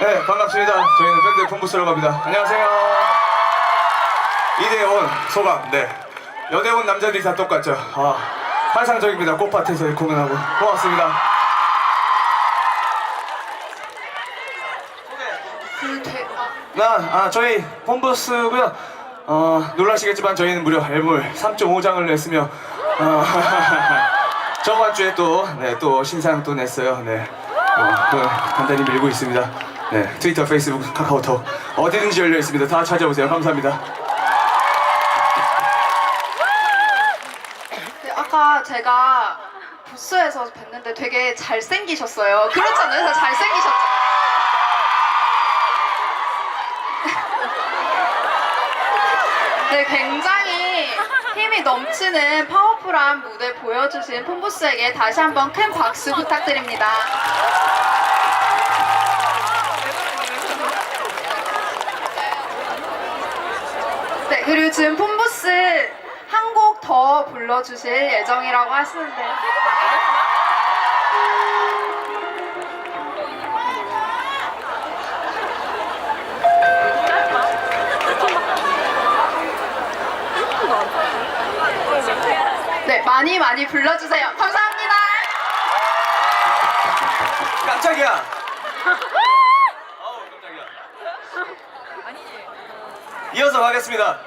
네, 반갑습니다. 저희는 밴드 폼부스라고 합니다. 안녕하세요. 이대원 소감, 네. 여대원 남자들이 다 똑같죠. 아, 환상적입니다. 꽃밭에서 공연하고. 고맙습니다. 그 되, 아, 나, 아, 저희 폼부스고요 어, 놀라시겠지만 저희는 무려 앨범을 3.5장을 냈으며, 어, 저번 주에 또, 네, 또 신상 또 냈어요. 네. 어, 또 간단히 밀고 있습니다. 네, 트위터, 페이스북, 카카오톡 어디든지 열려 있습니다. 다 찾아오세요. 감사합니다. 네, 아까 제가 부스에서 뵀는데 되게 잘생기셨어요. 그렇잖아요. 다 잘생기셨죠. 네, 굉장히 힘이 넘치는 파워풀한 무대 보여주신 폼부스에게 다시 한번 큰 박수 부탁드립니다. 네, 그리고 지금 폼부스 한 곡 더 불러주실 예정이라고 하시는데. 네, 많이 많이 불러주세요. 감사합니다. 깜짝이야. 어우, 깜짝이야. 이어서 가겠습니다.